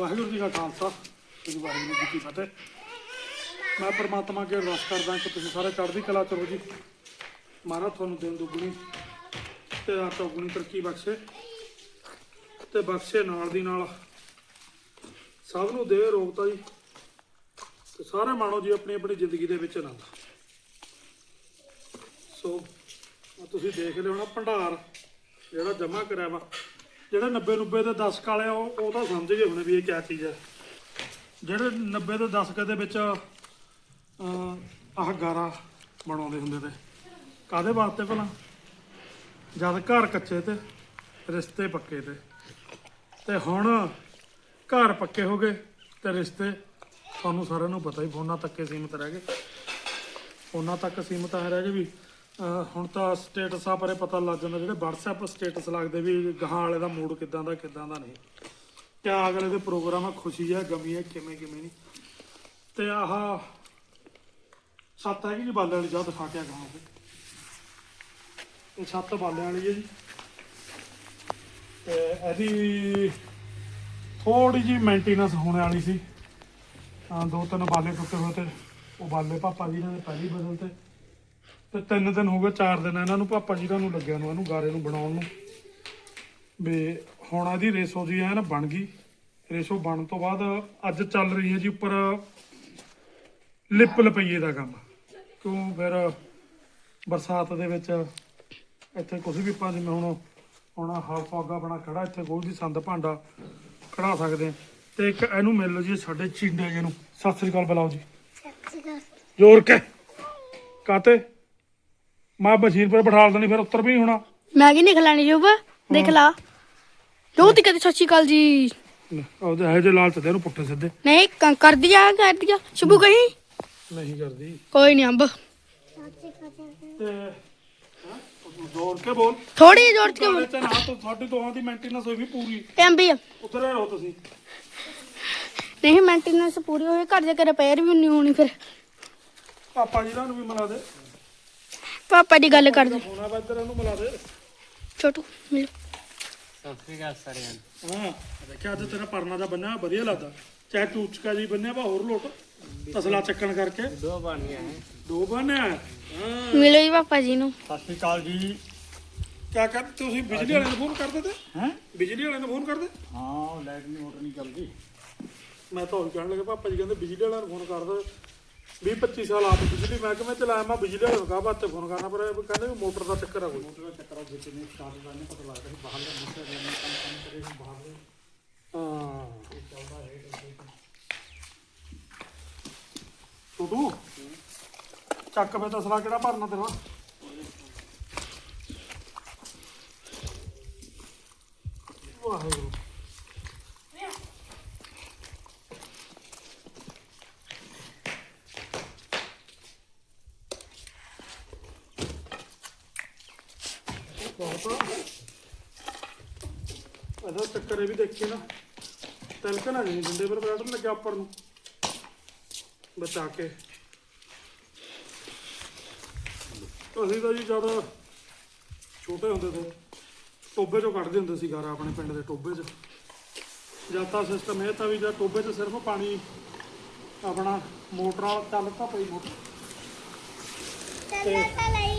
ਵਾਹਿਗੁਰੂ ਜੀ ਕਾ ਖਾਲਸਾ, ਸ੍ਰੀ ਵਾਹਿਗੁਰੂ ਜੀ ਕੀ ਫਤਿਹ। ਮੈਂ ਪਰਮਾਤਮਾ ਅੱਗੇ ਅਰਦਾਸ ਕਰਦਾ ਕਿ ਤੁਸੀਂ ਸਾਰੇ ਚੜ੍ਹਦੀ ਕਲਾ ਚ ਰਹੋ ਜੀ। ਮਹਾਰਾਜ ਤੁਹਾਨੂੰ ਦਿਨ ਦੁੱਗਣੀ ਤੇ ਰਾਤ ਚੌਗੁਣੀ ਤਰੱਕੀ ਬਖਸ਼ੇ ਤੇ ਬਖਸ਼ੇ ਨਾਲ ਦੀ ਨਾਲ। ਸਭ ਨੂੰ ਦੇ ਰੋਗਤਾ ਜੀ ਤੇ ਸਾਰੇ ਮਾਣੋ ਜੀ ਆਪਣੀ ਆਪਣੀ ਜ਼ਿੰਦਗੀ ਦੇ ਵਿੱਚ ਆਨੰਦ। ਸੋ ਤੁਸੀਂ ਦੇਖ ਲਿਓ ਨਾ ਭੰਡਾਰ, ਜਿਹੜਾ ਜਮ੍ਹਾਂ ਕਰਿਆ ਵਾ। ਜਿਹੜੇ 90 90 ਦੇ 10 ਕਾਲੇ ਆ ਉਹ ਉਹ ਤਾਂ ਸਮਝ ਗਏ ਹੋਣੇ ਵੀ ਇਹ ਕਿਆ ਚੀਜ਼ ਹੈ ਜਿਹੜੇ 90 ਦੇ 10 ਕਦੇ ਵਿੱਚ ਅਹ, ਆਹ ਗਾਰਾ ਬਣਾਉਂਦੇ ਹੁੰਦੇ ਤੇ। ਕਾਦੇ ਵਾਸਤੇ ਭਲਾ? ਜਦ ਘਰ ਕੱਚੇ ਤੇ ਰਿਸ਼ਤੇ ਪੱਕੇ ਤੇ। ਤੇ ਹੁਣ ਘਰ ਪੱਕੇ ਹੋ ਗਏ ਤੇ ਰਿਸ਼ਤੇ ਤੁਹਾਨੂੰ ਸਾਰਿਆਂ ਨੂੰ ਪਤਾ ਹੀ ਫੋਨਾਂ ਤੱਕ ਹੀ ਸੀਮਤ ਰਹਿ ਗਏ। ਫੋਨਾਂ ਤੱਕ ਸੀਮਤ ਹੈ ਰਹਿ ਗਏ ਵੀ ਹੁਣ ਤਾਂ ਸਟੇਟਸਾਂ ਬਾਰੇ ਪਤਾ ਲੱਗ ਜਾਂਦਾ ਜਿਹੜੇ WhatsApp ਸਟੇਟਸ ਲੱਗਦੇ ਵੀ ਗਾਹਾਂ ਵਾਲੇ ਦਾ ਮੂਡ ਕਿਦਾਂ ਦਾ ਕਿਦਾਂ ਦਾ ਨਹੀਂ। ਕਿਆ ਅਗਲੇ ਦੇ ਪ੍ਰੋਗਰਾਮ ਆ, ਖੁਸ਼ੀ ਆ, ਗਮੀ ਆ, ਕਿਵੇਂ ਕਿਵੇਂ ਨਹੀਂ। ਤੇ ਆਹ ਸੱਤ ਹੈਗੀ ਜੀ ਬਾਲੇ ਵਾਲੀ ਚਾਹ ਦਿਖਾ ਕੇ ਆ ਗਾਹਾਂ ਤੇ। ਇਹ ਸੱਤ ਬਾਲੇ ਵਾਲੀ ਹੈ ਜੀ। ਤੇ ਇਹਦੀ ਥੋੜੀ ਜੀ ਮੇਨਟੇਨੈਂਸ ਹੋਣ ਵਾਲੀ ਸੀ। ਦੋ ਤਿੰਨ ਬਾਲੇ ਟੁੱਟੇ ਹੋਏ ਤੇ ਉਹ ਬਾਲੇ ਪਾਪਾ ਜੀ ਨੇ ਪਹਿਲੀ ਬਦਲਤੇ ਤੇ ਤਿੰਨ ਦਿਨ ਹੋ ਗਏ ਚਾਰ ਦਿਨ ਇਹਨਾਂ ਨੂੰ ਪਾਪਾ ਜੀ ਨੂੰ ਲੱਗਿਆ ਨੂੰ ਇਹਨੂੰ ਗਾਰੇ ਨੂੰ ਬਣਾਉਣ ਨੂੰ। ਵੀ ਹੁਣ ਇਹਦੀ ਰੇਸੋ ਜੀ ਐਨ ਬਣ ਗਈ। ਰੇਸੋ ਬਣਨ ਤੋਂ ਬਾਅਦ ਅੱਜ ਚੱਲ ਰਹੀ ਹੈ ਜੀ ਉੱਪਰ ਲਿਪ ਲਪਈਏ ਦਾ ਕੰਮ। ਕਿਉਂ ਫਿਰ ਬਰਸਾਤ ਦੇ ਵਿੱਚ ਇੱਥੇ ਕੁਝ ਵੀ ਪਾ ਜਿਵੇਂ ਹੁਣ ਹੁਣ ਹਾਲ ਫੋਗਾ ਬਣਾ ਖੜਾ ਇੱਥੇ ਕੋਈ ਵੀ ਸੰਦ ਭਾਂਡਾ ਖੜਾ ਸਕਦੇ ਤੇ ਇੱਕ ਇਹਨੂੰ ਮਿਲ ਲਓ ਜੀ ਸਾਡੇ ਚਿੰਡੇ ਜੀ ਨੂੰ। ਸਤਿ ਸ੍ਰੀ ਅਕਾਲ ਬੁਲਾਓ ਜੀ। ਜ਼ੋਰ ਕੇ। ਕਾਤੇ ਮੈਂ ਬਸ਼ੀਰ ਪਰ ਬਿਠਾ ਦੇਣੀ ਫਿਰ ਉੱਤਰ ਵੀ ਨਹੀਂ ਹੋਣਾ। ਮੈਗੀ ਨਹੀਂ ਖਲਾਣੀ ਜੂਬ? ਦੇਖ ਲਾ। ਜੋ ਤੀ ਕਦੇ ਸਤਿ ਸ਼੍ਰੀ ਅਕਾਲ ਜੀ। ਉਹਦੇ ਇਹੋ ਜਿਹੇ ਲਾਲਚ ਦੇ ਇਹਨੂੰ ਪੁੱਠੇ ਸਿੱਧੇ। ਨਹੀਂ ਕ- ਕਰ ਦਿਆ ਕਰ ਦਿਆ ਸ਼ੁਭੂ ਕਹੀਂ? ਨਹੀਂ ਕਰਦੀ। ਕੋਈ ਨਹੀਂ ਅੰਬ। ਤੇ? ਜ਼ੋਰ ਕੇ ਬੋਲ। ਥੋੜੀ ਜ਼ੋਰ ਕੇ ਬੋਲ। ਤੇ ਨਾ ਤਾਂ ਤੁਹਾਡੀ ਦੋਹਾਂ ਦੀ ਮੇਨਟੇਨੈਂਸ ਹੋਈ ਵੀ ਪੂਰੀ। ਇਹ ਅੰਬੀ ਆ। ਉੱਧਰ ਰਹੋ ਤੁਸੀਂ। ਨਹੀਂ ਮੇਨਟੇਨੈਂਸ ਪੂਰੀ ਹੋਈ ਘਰ ਜਾ ਕੇ ਰਿਪੇਅਰ ਵੀ ਨਹੀਂ ਹੋਣੀ ਫਿਰ। ਪਾਪਾ ਜੀ ਨੂੰ ਵੀ ਮਿਲਾ ਦੇ। ਪਾਪਾ ਦੀ ਗੱਲ ਕਰ ਦੇ ਮਿਲਾ ਛੋਟੂ ਮਿਲ। ਸਤਿ ਸ਼੍ਰੀ ਅਕਾਲ ਸਾਰਿਆਂ ਨੂੰ। ਹਾਂ ਦੇਖਿਆ ਅੱਜ ਤੇਰਾ ਪਰਨਾ ਦਾ ਬੰਨਿਆ ਵਧੀਆ ਲੱਗਦਾ। ਚਾਹੇ ਟੂਚਕਾ ਜੀ ਬੰਨਿਆ ਵਾ ਹੋਰ ਲੋਟ। ਤਸਲਾ ਚੱਕਣ ਕਰਕੇ। ਦੋ ਬਾਣੀਆਂ ਹੈ ਦੋ ਬੰਨਿਆ ਹਾਂ। ਮਿਲੋ ਜੀ ਪਾਪਾ ਜੀ ਨੂੰ। ਸਤਿ ਸ਼੍ਰੀ ਅਕਾਲ ਜੀ। ਕਿਆ ਕਰ ਤੁਸੀਂ ਬਿਜਲੀ ਵਾਲੇ ਨੂੰ ਫੋਨ ਕਰਦੇ ਤੇ? ਹੈ? ਬਿਜਲੀ ਵਾਲੇ ਨੂੰ ਫੋਨ ਕਰਦੇ? ਹਾਂ ਲਾਈਟ ਨਹੀਂ ਮੋਟਰ ਨਹੀਂ ਚੱਲਦੀ। ਮੈਂ ਤਾਂ ਉਹੀ ਕਹਿਣ ਲੱਗਾ ਪਾਪਾ ਜੀ ਕਹਿੰਦੇ ਬਿਜਲੀ ਵਾਲਿਆਂ ਨੂੰ ਫੋਨ ਕਰਦੇ 20 25 ਸਾਲ ਆਪ ਬਿਜਲੀ ਮਹਿਕਮੇ ਚ ਲਾਇਆ ਮੈਂ ਬਿਜਲੀ ਵਾਲੇ ਨੂੰ ਕਹਾ ਬਾਤੇ ਫੋਨ ਕਰਨਾ ਪਰ ਇਹ ਕਹਿੰਦੇ ਵੀ ਮੋਟਰ ਦਾ ਚੱਕਰ ਆ ਕੋਈ। ਮੋਟਰ ਦਾ ਚੱਕਰ ਆ ਵਿੱਚ ਨਹੀਂ ਸਟਾਰਟ ਦਾ ਨਹੀਂ ਪਤਾ ਲੱਗਦਾ ਬਾਹਰ ਦਾ ਮਿਸਰ ਦਾ ਕੰਮ ਕੰਮ ਕਰੇ ਬਾਹਰ ਦੇ। ਹਾਂ। ਟੁੱਟੂ? ਚੱਕ ਵੇ ਤਸਲਾ ਕਿਹੜਾ ਭਰਨਾ ਤੇਰਾ? ਵਾਹਿਗੁਰੂ। ਬਹੁਤ ਇਹਦਾ ਚੱਕਰ ਇਹ ਵੀ ਦੇਖੀ ਨਾ। ਤਿਲਕ ਨਾ ਨਹੀਂ ਦਿੰਦੇ ਪਰ ਬੈਠਣ ਲੱਗਿਆ ਉੱਪਰ ਨੂੰ। ਬਚਾ ਕੇ। ਅਸੀਂ ਤਾਂ ਜੀ ਜਦ ਛੋਟੇ ਹੁੰਦੇ ਸੀ ਟੋਬੇ ਚੋਂ ਕੱਢਦੇ ਹੁੰਦੇ ਸੀ ਗਾਰਾ ਆਪਣੇ ਪਿੰਡ ਦੇ ਟੋਬੇ 'ਚ। ਜਦ ਸਿਸਟਮ ਇਹ ਤਾਂ ਵੀ ਜਦ ਟੋਬੇ 'ਚ ਸਿਰਫ ਪਾਣੀ, ਆਪਣਾ ਮੋਟਰ ਨਾਲ ਚੱਲ ਤਾਂ ਪਈ ਮੋਟਰ। ਤੇ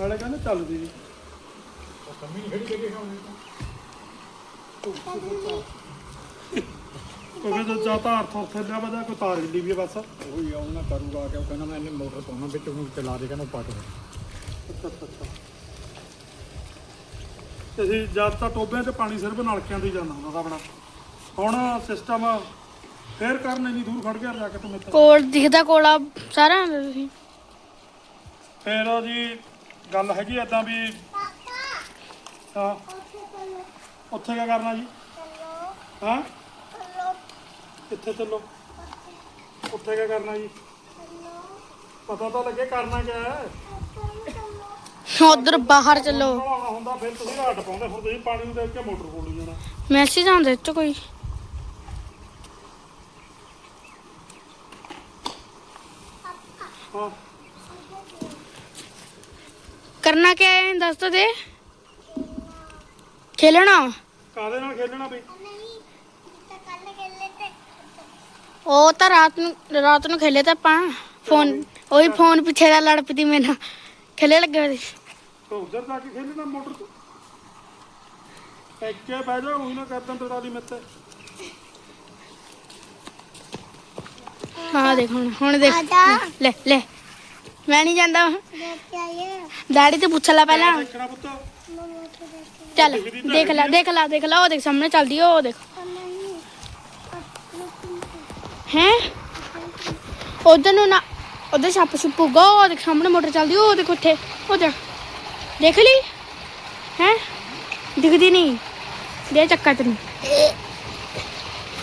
ਨਾਲੇ ਕਹਿੰਦੇ ਚੱਲਦੀ ਜੀ ਕਮੀ ਖੜੀ ਜਗੇ ਖਾਉਂਦੇ ਕਿਉਂਕਿ ਜਦ ਜਾਂ ਤਾਂ ਅਰਥ ਉੱਥੇ ਲਿਆ ਵਜਾ ਕੋਈ ਤਾਰ ਹਿੱਲੀ ਵੀ ਹੈ ਬਸ। ਉਹ ਹੀ ਆਉਣਾ ਕਰੂਗਾ ਕਿ ਉਹ ਕਹਿੰਦਾ ਮੈਂ ਇਹਨੇ ਮੋਟਰ ਪਾਉਣਾ ਵਿੱਚ ਉਹਨੂੰ ਚਲਾ ਦੇ ਕਹਿੰਦਾ ਪੱਟ ਦੇ। ਅੱਛਾ ਅੱਛਾ ਅੱਛਾ। ਤੇ ਅਸੀਂ ਜਦ ਤਾਂ ਟੋਬਿਆਂ 'ਚ ਪਾਣੀ ਸਿਰਫ ਨਲਕਿਆਂ ਤੇ ਹੀ ਜਾਂਦਾ ਹੁੰਦਾ ਸੀ ਆਪਣਾ ਹੁਣ ਸਿਸਟਮ ਫੇਰ ਕਰਨ ਇੰਨੀ ਦੂਰ ਖੜ ਗਿਆ ਜਾ ਕੇ ਤੂੰ ਮੇਤੇ ਕੋਲ ਦਿਖਦਾ ਕੋਲਾ ਸਾਰਾ ਤੁਸੀਂ। ਫੇਰ ਜੀ ਗੱਲ ਹੈਗੀ ਏਦਾਂ ਵੀ ਹਾਂ ਉੱਥੇ ਕੀ ਕਰਨਾ ਜੀ? ਹਾਂ? ਕਿੱਥੇ ਚੱਲੋ? ਉੱਥੇ ਕੀ ਕਰਨਾ ਜੀ? ਪਤਾ ਤਾਂ ਲੱਗੇ ਕਰਨਾ ਕਿਆ ਹੈ। ਉਧਰ ਬਾਹਰ ਚੱਲੋ। ਨਹਾਉਣਾ ਹੁੰਦਾ ਫਿਰ ਤੁਸੀਂ ਘਾਟ ਪਾਉਂਦੇ ਹੁਣ ਤੁਸੀਂ ਪਾਣੀ ਨੂੰ ਦੇਖ ਕੇ ਮੋਟਰ ਖੋਲੀ ਜਾਣਾ। ਮੈਸੇਜ ਆਉਂਦਾ ਇੱਥੇ ਕੋਈ। ਹਾਂ। ਕਰਨਾ ਕਿਆ ਹੈ ਦੱਸ ਤਾਂ ਦੇ। ਖੇਲਣਾ? ਕਾਦੇ ਨਾਲ ਖੇਲਣਾ ਬਈ? ਉਹ ਤਾਂ ਰਾਤ ਨੂੰ ਰਾਤ ਨੂੰ ਖੇਲੇ ਤਾਂ ਆਪਾਂ। ਫੋਨ ਉਹੀ ਫੋਨ ਪਿੱਛੇ ਦਾ ਲੜ ਪਈ ਮੇਰੇ ਨਾਲ। ਖੇਲੇ ਲੱਗੇ ਹੋਏ ਸੀ। ਤੋ ਉਧਰ ਜਾ ਕੇ ਖੇਲਣਾ ਮੋਟਰ ਤੇ। ਇੱਕੇ ਬਹਿ ਜਾ ਉਹੀ ਨਾ ਕਰਦਾਂ ਤੇਰਾ ਦੀ ਮਿੱਤੇ ਹਾਂ ਦੇਖ ਹੁਣ ਹੁਣ ਦੇਖ। ਲੈ ਲੈ। ਮੈਂ ਨਹੀਂ ਜਾਂਦਾ। ਡੈਡੀ ਤੇ ਪੁੱਛ ਲੈ ਪਹਿਲਾਂ। ਦੇਖਣਾ ਪੁੱਤ? ਚੱਲ ਦੇਖ ਲੈ ਦੇਖ ਲੈ ਦੇਖ ਲੈ ਉਹ ਦੇਖ ਸਾਹਮਣੇ ਚੱਲਦੀ ਉਹ ਦੇਖ। ਹੈ? ਉਧਰ ਨੂੰ ਨਾ ਉਧਰ ਛੱਪ ਛੁਪੂਗਾ ਉਹ ਦੇਖ ਸਾਹਮਣੇ ਮੋਟਰ ਚੱਲਦੀ ਉਹ ਦੇਖ ਉੱਥੇ ਉਧਰ ਦੇਖ ਲਈ? ਹੈ? ਦਿਖਦੀ ਨਹੀਂ। ਦੇ ਚੱਕਾ ਤੈਨੂੰ।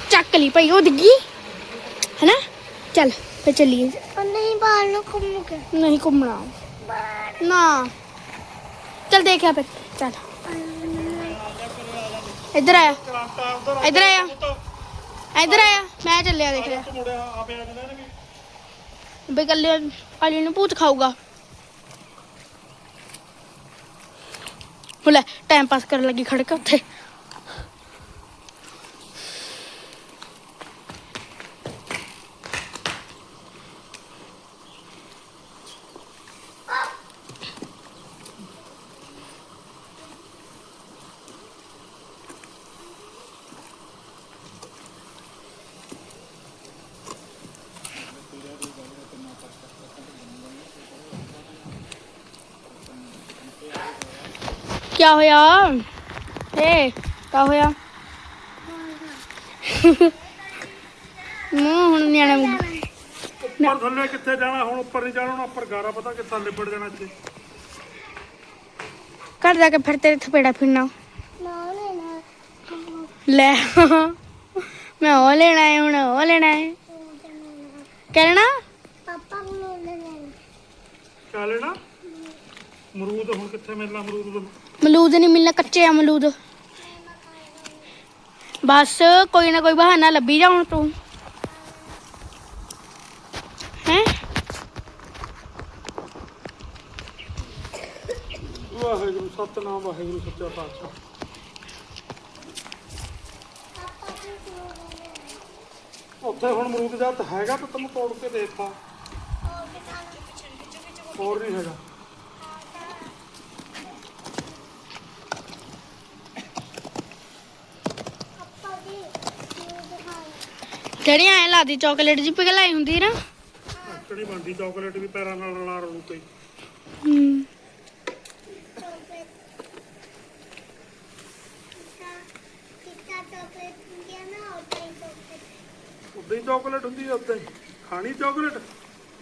ਚੱਕ ਲਈ ਭਾਈ ਉਹ ਦਿਖੀ? ਹੈਨਾ? ਚੱਲ। ਫੇ ਚੱਲੀਏ। ਨਹੀਂ ਬਾਹਰ ਨੂੰ ਘੁੰਮ। ਕੇ ਨਹੀਂ ਘੁੰਮਣਾ। ਨਾ। ਚੱਲ ਦੇਖਿਆ ਫਿਰ। ਚੱਲ। ਇੱਧਰ ਆਇਆ। ਇੱਧਰ ਆਇਆ। ਇੱਧਰ ਆਇਆ। ਮੈਂ ਚੱਲਿਆ ਦੇਖ ਲਿਆ ਬਈ ਕੱਲੇ ਅਲੀ ਨੂੰ ਭੂਤ ਖਾਊਗਾ। ਹੁਲੇ ਟਾਈਮ ਪਾਸ ਕਰਨ ਲੱਗੀ ਖੜ ਕੇ ਉੱਥੇ। ਕੀ ਹੋਇਆ? ਏ ਕੀ ਹੋਇਆ? ਮੂੰਹ ਹੁਣ ਨਿਆਣਾ ਮੂੰਹ। ਉੱਪਰ ਥੱਲੇ ਕਿੱਥੇ ਜਾਣਾ? ਹੁਣ ਉੱਪਰ ਨਹੀਂ ਜਾਣਾ ਹੁਣ ਉੱਪਰ ਗਾਰਾ ਪਤਾ ਕਿੱਥਾ ਲਿਬੜ ਜਾਣਾ ਇੱਥੇ। ਘਰ ਜਾ ਕੇ ਫਿਰ ਤੇਰੇ ਥਪੇੜਾ ਫਿਰਨਾ ਲੈ ਮੈਂ ਉਹ ਲੈਣਾ ਹੈ ਹੁਣ ਉਹ ਲੈਣਾ ਹੈ ਕਹਿਣਾ ਪਾਪਾ ਨੂੰ ਲੈਣਾ। ਕਿਆ ਲੈਣਾ? ਮਰੂਦ ਹੁਣ ਕਿੱਥੇ ਮਿਲਣਾ ਮਰੂਦ ਤੈਨੂੰ? ਮਲੂਦ ਨਹੀਂ ਮਿਲਣਾ ਕੱਚੇ ਆ ਮਲੂਦ। ਬਸ ਕੋਈ ਨਾ ਕੋਈ ਬਹਾਨਾ ਲੱਭੀ ਜਾ ਹੁਣ ਤੂੰ। ਹੈ? ਵਾਹਿਗੁਰੂ ਸਤਨਾਮ ਵਾਹਿਗੁਰੂ ਸੱਚਾ ਪਾਤਸ਼ਾਹ। ਉੱਥੇ ਹੁਣ ਮਰੂਦ ਜੱਤ ਹੈਗਾ ਤਾਂ ਤੈਨੂੰ ਤੋੜ ਕੇ ਦੇਖਾ। ਹੋਰ ਨਹੀਂ ਹੈਗਾ ਪਾਪਾ ਦੀ ਨੂੰ ਦਿਖਾਓ ਜਿਹੜੀ ਐ ਲਾਦੀ ਚਾਕਲੇਟ ਜੀ ਪਿਘਲਾਈ ਹੁੰਦੀ ਨਾ? ਕਿਹੜੀ ਬਣਦੀ ਚਾਕਲੇਟ ਵੀ ਪੈਰਾਂ ਨਾਲ ਰਲਾ ਰੂ ਕੇ ਹੂੰ। ਉਦਾਂ ਹੀ ਚਾਕਲੇਟ ਹੁੰਦੀ ਹੈ ਉਦਾਂ ਹੀ। ਖਾਣੀ ਚਾਕਲੇਟ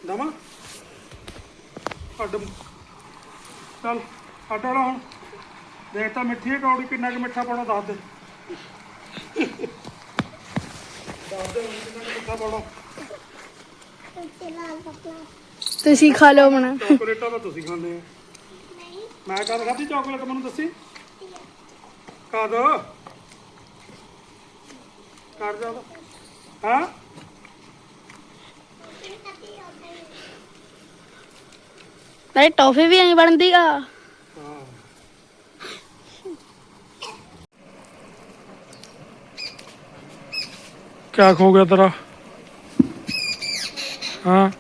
ਦਮਾ। ਅੱਡ ਚੱਲ ਅੱਡ ਵਾਲਾ ਹੁਣ। ਦੇਖ ਤਾਂ ਮਿੱਠੀ ਕੌੜੀ ਕਿੰਨਾ ਕੁ ਮਿੱਠਾ ਪਾਉਣਾ ਦੱਸ ਦੇ ਦੱਸ ਦੇ ਹੁਣ ਕਿੰਨਾ ਕੁ ਮਿੱਠਾ ਪਾਉਣਾ ਉੱਤੇ ਲਾਲ ਪਤਲਾ ਤੁਸੀਂ ਖਾ ਲਓ ਮਣਾ ਚਾਕਲੇਟਾਂ ਤਾਂ ਤੁਸੀਂ ਖਾਂਦੇ ਆ ਨਹੀਂ ਮੈਂ ਕਦ ਖਾਧੀ ਚਾਕਲੇਟ ਮੈਨੂੰ ਦੱਸੀ। ਕਦ ਕਰ ਜਾ ਹਾਂ ਇਹ ਕਦੀ ਆਉਂਦਾ ਹੀ? ਨਾਲੇ ਟੌਫੀ ਵੀ ਐਂ ਬਣਦੀ ਆ। ਕਿਆ ਖੋ ਗਿਆ ਤੇਰਾ? ਹਾਂ?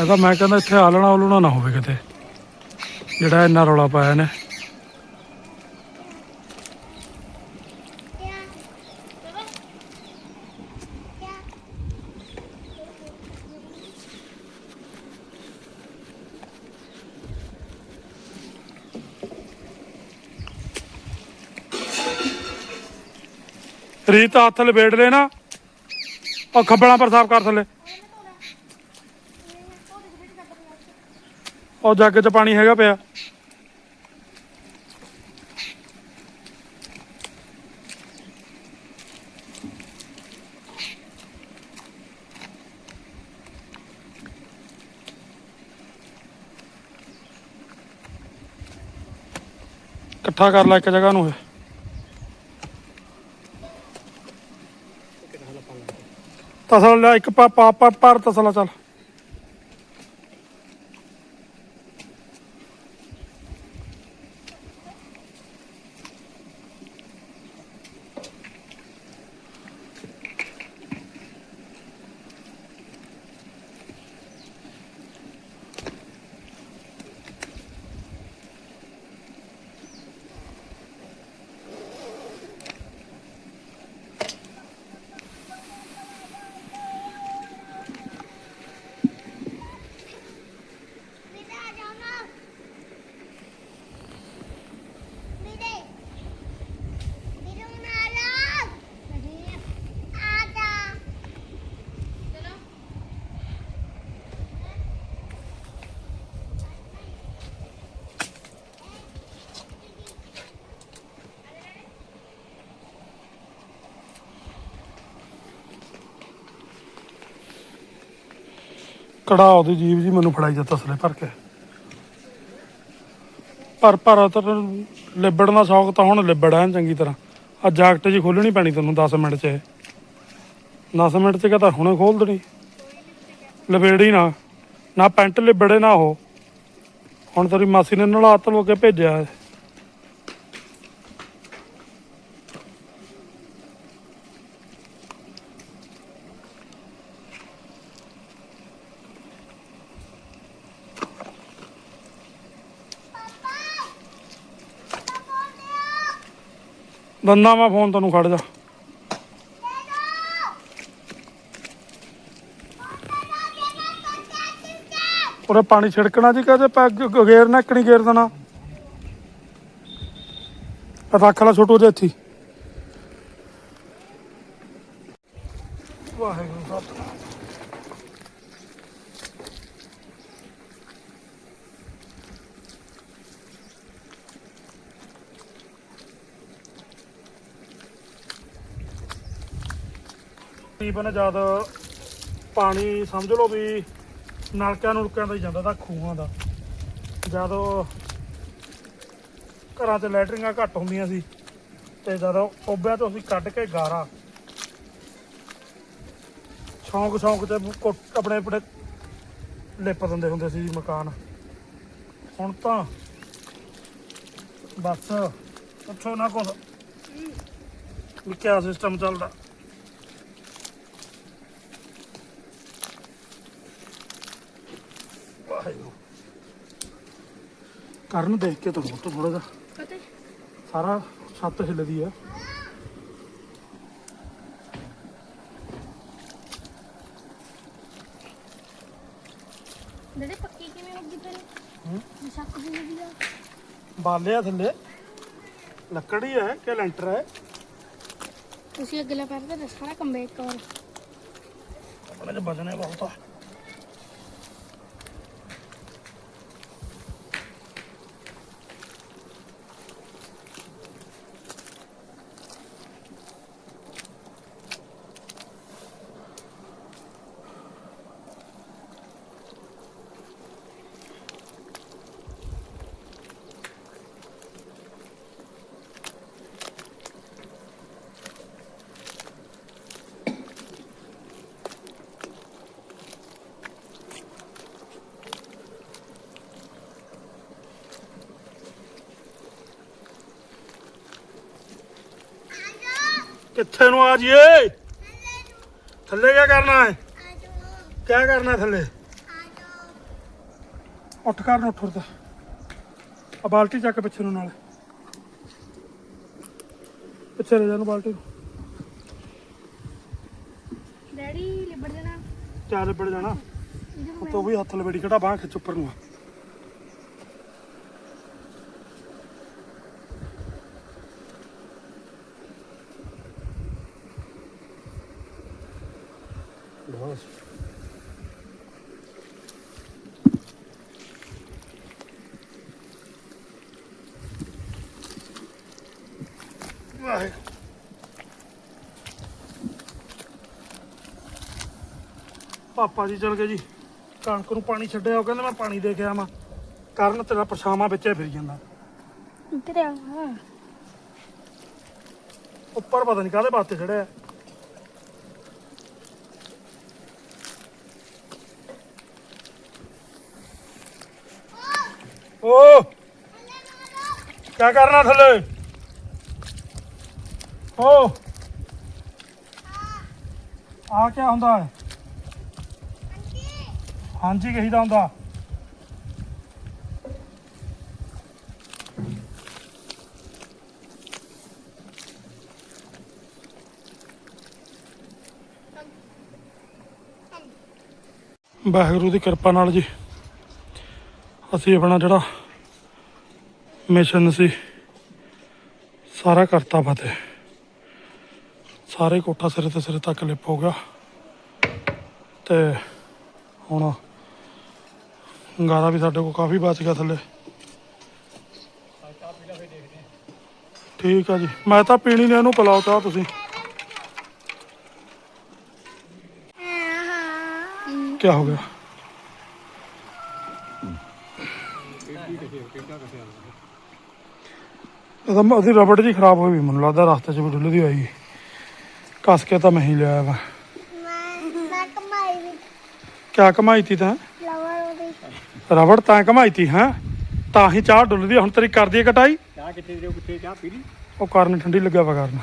ਇਹ ਤਾਂ ਮੈਂ ਕਹਿੰਦਾ ਇੱਥੇ ਆਲਣਾ ਉਲਣਾ ਨਾ ਹੋਵੇ ਕਿਤੇ। ਜਿਹੜਾ ਇੰਨਾ ਰੌਲਾ ਪਾਇਆ ਨੇ। ਰੀਤ ਹੱਥ ਲਪੇਟ ਲੈ ਨਾ। ਉਹ ਖੱਬਲਾਂ ਪਰ ਸਾਫ਼ ਕਰ ਥੱਲੇ। ਉਹ ਜੱਗ 'ਚ ਪਾਣੀ ਹੈਗਾ ਪਿਆ। ਇਕੱਠਾ ਕਰ ਲੈ ਇੱਕ ਜਗ੍ਹਾ ਨੂੰ ਇਹ। ਤਸਲ ਲੈ ਇੱਕ ਪਾ ਪਾ ਪਰ ਤਸਲਾ ਚੱਲ। ਕੜਾਓ ਦੀ ਜੀਵ ਜੀ ਮੈਨੂੰ ਫੜਾਈ ਜਾ ਤਸਲੇ ਭਰ ਕੇ। ਪਰ ਪਰ ਤਾਂ ਲਿਬੜਨ ਦਾ ਸ਼ੌਕ ਤਾਂ ਹੁਣ ਲਿਬੜਾ ਚੰਗੀ ਤਰ੍ਹਾਂ। ਆ ਜਾਕਟ ਜੀ ਖੋਲਣੀ ਪੈਣੀ ਤੈਨੂੰ 10 ਮਿੰਟ 'ਚ ਇਹ। 10 ਮਿੰਟ 'ਚ ਕਹਤਾ ਹੁਣੇ ਖੋਲ ਦੇਣੀ। ਲਵੇੜੀ ਨਾ। ਨਾ ਪੈਂਟ ਲਿਬੜੇ ਨਾ ਉਹ। ਹੁਣ ਤੇਰੀ ਮਾਸੀ ਨੇ ਨਲਾ ਤਲੋ ਕੇ ਭੇਜਿਆ। ਹੈ ਮੈਂ ਫੋਨ ਤੈਨੂੰ ਖੜ ਜਾ। ਉਹਰੇ ਪਾਣੀ ਛਿੜਕਣਾ ਜੀ ਕਹਦੇ ਪੈਗ ਗੇਰ ਨਾ ਇੱਕਣੀ ਗੇਰ ਦੇਣਾ। ਰੱਖ ਲੈ ਛੋਟੂ ਜੇ ਇੱਥੇ ਹੀ। ਵਾਹਿਗੁਰੂ ਸਾਹਿਬ ਤਕਰੀਬਨ ਜਦ ਪਾਣੀ ਸਮਝ ਲਓ ਵੀ ਨਲਕਿਆਂ ਨੁਲਕਿਆਂ ਦਾ ਹੀ ਜਾਂਦਾ ਤਾਂ ਖੂਹਾਂ ਦਾ। ਜਦੋਂ ਘਰਾਂ 'ਚ ਲੈਟਰਿੰਗਾਂ ਘੱਟ ਹੁੰਦੀਆਂ ਸੀ ਤੇ ਜਦੋਂ ਟੋਬਿਆਂ ਤੋਂ ਅਸੀਂ ਕੱਢ ਕੇ ਗਾਰਾ। ਸ਼ੌਂਕ ਸ਼ੌਂਕ ਤੇ ਕੋ- ਆਪਣੇ ਆਪਣੇ ਲਿਪ ਦਿੰਦੇ ਹੁੰਦੇ ਸੀ ਮਕਾਨ। ਹੁਣ ਤਾਂ ਬਸ, ਪੁੱਛੋ ਨਾ ਕੁਛ ਕਿਆ ਸਿਸਟਮ ਚੱਲਦਾ। ਕਰਨ ਦੇਖ ਕੇ ਤਾਂ ਬਹੁਤ ਥੋੜਾ ਜਿਹਾ। ਪਤਾ ਸਾਰਾ ਛੱਤ ਹਿੱਲਦੀ ਆ। ਡੈਡੀ ਪੱਕੀ ਕਿਵੇਂ ਹੋ ਗਈ ਹੂੰ? ਸ਼ੱਕ ਦੀ ਆ। ਬਾਲਿਆ ਥੱਲੇ। ਲੱਕੜੀ ਹੈ ਕਿ ਲੈਂਟਰ ਹੈ ਤੁਸੀਂ ਅਗਲਾ ਪੈਰ ਤੇ ਦੱਸਣਾ ਕੰਬੇ ਇੱਕ ਵਾਰ। ਆਪਣੇ ਵਜਨੇ ਬਹੁਤ ਆ। ਕਿੱਥੇ ਨੂੰ ਆ ਜੀਏ? ਥੱਲੇ ਕੀ ਕਰਨਾ ਹੈ? ਕੀ ਕਰਨਾ ਥੱਲੇ? ਉੱਠ ਕਰਨ ਉੱਠ ਉਰਦਾ ਆ ਬਾਲਟੀ ਚੱਕ ਪਿੱਛੇ ਨੂੰ ਨਾਲ। ਪਿੱਛੇ ਲੈ ਜਾ ਨੂੰ ਬਾਲਟੀ। ਡੈਡੀ ਲਿਬੜ ਜਾਣਾ। ਚਾਹ ਲਿਬੜ ਜਾਣਾ। ਹੁਣ ਤੋਂ ਵੀ ਹੱਥ ਲਵੇੜੀ ਕਿਹੜਾ ਬਾਹ ਖਿੱਚ ਉੱਪਰ ਨੂੰ ਆ। ਵਾਹਿਗੁਰੂ ਪਾਪਾ ਜੀ ਚਲ ਗਏ ਜੀ। ਕਣਕ ਨੂੰ ਪਾਣੀ ਛੱਡਿਆ ਉਹ ਕਹਿੰਦੇ ਮੈਂ ਪਾਣੀ ਦੇ ਕੇ ਆਵਾਂ। ਕਰਨ ਤੇਰਾ ਪਰਛਾਵਾਂ ਵਿੱਚੇ ਫਿਰ ਜਾਂਦਾ। ਇੱਧਰ ਆ? ਉੱਪਰ ਪਤਾ ਨਹੀਂ ਕਾਹਦੇ ਵਾਸਤੇ ਚੜਿਆ ਓ ਕਿਆ ਕਰਨਾ ਥੱਲੇ? ਓ ਆ ਕਿਆ ਹੁੰਦਾ? ਹੈ ਹਾਂਜੀ, ਕਹੀਦਾ ਹੁੰਦਾ। ਵਾਹਿਗੁਰੂ ਦੀ ਕਿਰਪਾ ਨਾਲ ਜੀ। ਅਸੀਂ ਆਪਣਾ ਜਿਹੜਾ ਮਿਸ਼ਨ ਸੀ। ਸਾਰਾ ਕਰਤਾ ਫਤਿਹ। ਸਾਰੇ ਕੋਠਾ ਸਿਰੇ ਤੇ ਸਿਰੇ ਤੱਕ ਲਿਪ ਹੋ ਗਿਆ। ਤੇ ਹੁਣ ਗਾਰਾ ਵੀ ਸਾਡੇ ਕੋਲ ਕਾਫੀ ਬਚ ਗਿਆ ਥੱਲੇ। ਠੀਕ ਆ ਜੀ। ਮੈਂ ਤਾਂ ਪੀਣੀ ਨੇ ਇਹਨੂੰ ਪਿਲਾਓ ਚਾਹ ਤੁਸੀਂ। ਕੀ ਹੋ ਗਿਆ? ਮ- ਉਹਦੀ ਰਬੜ ਜੀ ਖਰਾਬ ਹੋਈ ਮੈਨੂੰ ਲੱਗਦਾ ਰਸਤੇ 'ਚ ਵੀ ਡੁੱਲਦੀ ਆਈ। ਕੱਸ ਕੇ ਤਾਂ ਮੈਂ ਹੀ ਲਿਆ ਵਾ। ਮੈਂ ਮੈਂ ਕਮਾਈ ਵੀ ਕਿਆ ਕਮਾਈ ਤੀ ਤਾਂ? ਰਬੜ ਤਾਂ ਕਮਾਈ ਤੀ ਹਾਂ? ਤਾਂ ਹੀ ਚਾਹ ਡੁੱਲਦੀ ਆ। ਹੁਣ ਤੇਰੀ ਕਰਦੀ ਹੈ ਕਟਾਈ। ਚਾਹ ਕਿੱਥੇ ਦੇ ਕਿੱਥੇ ਚਾਹ ਪੀ ਲਈ? ਉਹ ਕਰਨ ਠੰਡੀ ਲੱਗਿਆ ਵਾ ਕਰਨ।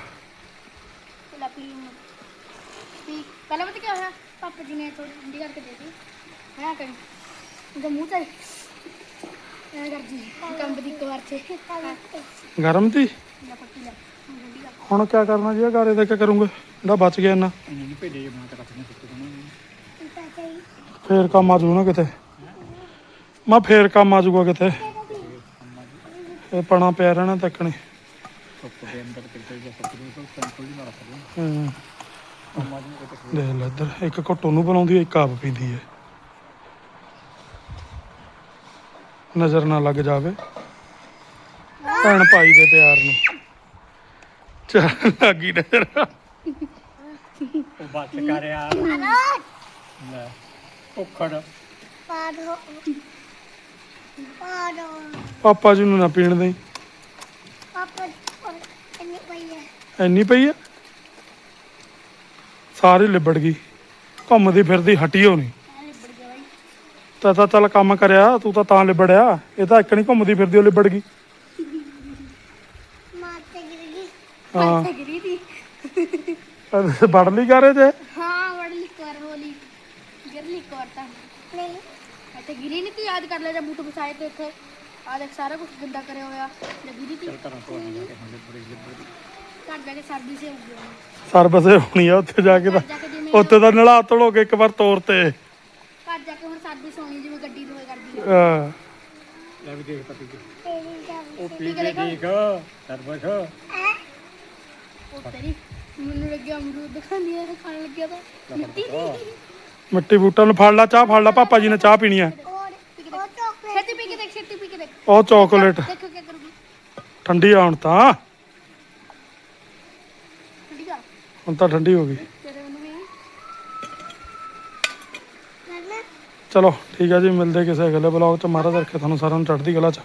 ਲੈ ਪੀ ਪੀ ਪਹਿਲਾਂ ਪਤਾ ਕੀ ਹੋਇਆ? ਪਾਪਾ ਜੀ ਨੇ ਥੋੜੀ ਠੰਡੀ ਕਰਕੇ ਦੇ ਦਿੱਤੀ। ਹੈ ਕਰੀ ਉਹਦਾ ਮੂੰਹ ਤੇ ਐ ਕਰ ਜੀ ਕੰਬ ਦੀ ਇੱਕ ਵਾਰ ਤੇ ਗਰਮ ਤੀ? ਹੁਣ ਕਿਆ ਕਰਨਾ ਜੀ ਘਰ ਇਹਦਾ ਕੀ ਕਰੂੰਗਾ। ਜਿਹੜਾ ਬਚ ਗਿਆ ਇੰਨਾ। ਫੇਰ ਕੰਮ ਆ ਜੂ ਨਾ ਕਿਤੇ। ਮੈਂ ਫੇਰ ਕੰਮ ਆ ਜੂਗਾ ਕਿਤੇ। ਇਹ ਪਣਾ ਪਿਆ ਰਹਿਣਾ ਤੱਕਣੀ। ਸੁੱਤ ਦੇ ਨੂੰ ਸਭ ਦੇਖ ਲੈ ਇੱਧਰ, ਇੱਕ ਘੁੱਟ ਉਹਨੂੰ ਬਣਾਉਂਦੀ ਇੱਕ ਆਪ ਪੀਂਦੀ ਹੈ। ਨਜ਼ਰ ਨਾ ਲੱਗ ਜਾਵੇ। ਭੈਣ ਭਾਈ ਦੇ ਪਿਆਰ ਨੂੰ। ਚੱਲ ਲੱਗੀ ਨਜ਼ਰ। ਉਹ ਬਸ ਕਰਿਆ ਲੈ ਉਖੜ ਪਾੜੋ। ਪਾੜੋ। ਪਾਪਾ ਜੀ ਨੂੰ ਨਾ ਪੀਣ ਦੇਈ। ਪਾਪਾ ਇੰਨੀ ਪਈ ਹੈ? ਐਨੀ ਪਈ ਆ ਸਾਰੀ ਲਿਬੜ ਗਈ। ਘੁੰਮਦੀ ਫਿਰਦੀ ਹਟੀ ਹੋਣੀ। ਤਾਂ ਤਾਂ ਚੱਲ ਕੰਮ ਕਰਿਆ ਤੂੰ ਤਾਂ ਤਾਂ ਲਿਬੜਿਆ ਇਹ ਤਾਂ ਇੱਕ ਨਹੀਂ ਘੁੰਮਦੀ ਫਿਰਦੀ ਉਹ ਲਿਬੜ ਗਈ। ਮਾਰ ਤੇ ਗਿਰ ਗਈ। ਹਾਂ। ਤੇ ਗਿਰੀ ਦੀ। ਅਹ ਵੜ ਲਈ ਕਰੇ ਜੇ? ਹਾਂ ਵੜਲੀ ਕਰ ਹੋਲੀ। ਗਿਰਲੀ ਕਰ ਤਾਂ। ਨਹੀਂ। ਇੱਥੇ ਗਿਰੀ ਨਹੀਂ ਤੀ ਯਾਦ ਕਰ ਲੈ ਜਦ ਬੂਟ ਬਸਾਏ ਤੇ ਉੱਥੇ। ਆ ਦੇਖ ਸਾਰਾ ਕੁਝ ਗੰਦਾ ਕਰਿਆ ਹੋਇਆ। ਜੇ ਗਿਰੀ ਤੀ। ਚੱਲ ਕਰਾਂ ਤੋਂ ਜਾ ਕੇ ਹੁਣ ਬੜੀ ਲਿਬੜੀ ਘਰ ਜਾ ਕੇ ਸਰਦੀ ਸੇ ਹੋ ਗਿਆ ਸਰਵਿਸ ਹੋਣੀ ਆ ਉੱਥੇ ਜਾ ਕੇ ਤਾਂ ਘਰ ਜਾ ਕੇ ਜਿਵੇਂ ਉੱਥੇ ਤਾਂ ਨਲਾ ਧੜੋ ਕੇ ਇੱਕ ਵਾਰ ਤੋਰ ਤੇ। ਘਰ ਜਾ ਕੇ ਹੁਣ ਸਰਦੀ ਸੋਣੀ ਜਿਵੇਂ ਗੱਡੀ ਦੋਏ ਕਰਦੀ ਹੈ। ਅਹ ਲੈ ਵੀ ਦੇਖ ਪਤੀ ਜੀ। ਤੇਰੀ ਜਾਨ ਉਹ ਪੀ ਕੇ ਦੇਖ। ਸਰਬਸ ਉਹ ਤੇਰੀ ਮੈਨੂੰ ਲੱਗਿਆ ਅਮਰੂਦ ਦਿਖਾਉਂਦੀ ਹੈ ਖਾਣ ਲੱਗਿਆ ਤਾਂ। ਮਿੱਟੀ ਮਿੱਟੀ ਬੂਟਾ ਨੂੰ ਫੜ ਲਾ ਚਾਹ ਫੜ ਲਾ ਪਾਪਾ ਜੀ ਨੇ ਚਾਹ ਪੀਣੀ ਆ। ਔਰ ਉਹ ਚਾਕਲੇਟ ਛੇਤੀ ਪੀ ਕੇ ਦੇਖ ਛੇਤੀ ਪੀ ਕੇ ਦੇਖ। ਉਹ ਚਾਕਲੇਟ ਦੇਖੋ ਕੀ ਕਰੂਗੀ। ਠੰਡੀ ਆ ਹੁਣ ਤਾਂ। ਆ। ਹੁਣ ਤਾਂ ਠੰਡੀ ਹੋ ਗਈ ਤੇਰੇ ਉਹਨੂੰ ਵੀ ਮੈਂ ਚਲੋ, ਠੀਕ ਹੈ ਜੀ, ਮਿਲਦੇ ਕਿਸੇ ਅਗਲੇ ਬਲੌਗ ਚ। ਮਹਾਰਾਜ ਰੱਖੇ ਤੁਹਾਨੂੰ ਸਾਰਿਆਂ ਨੂੰ, ਚੜ੍ਹਦੀ ਕਲਾ ਚ।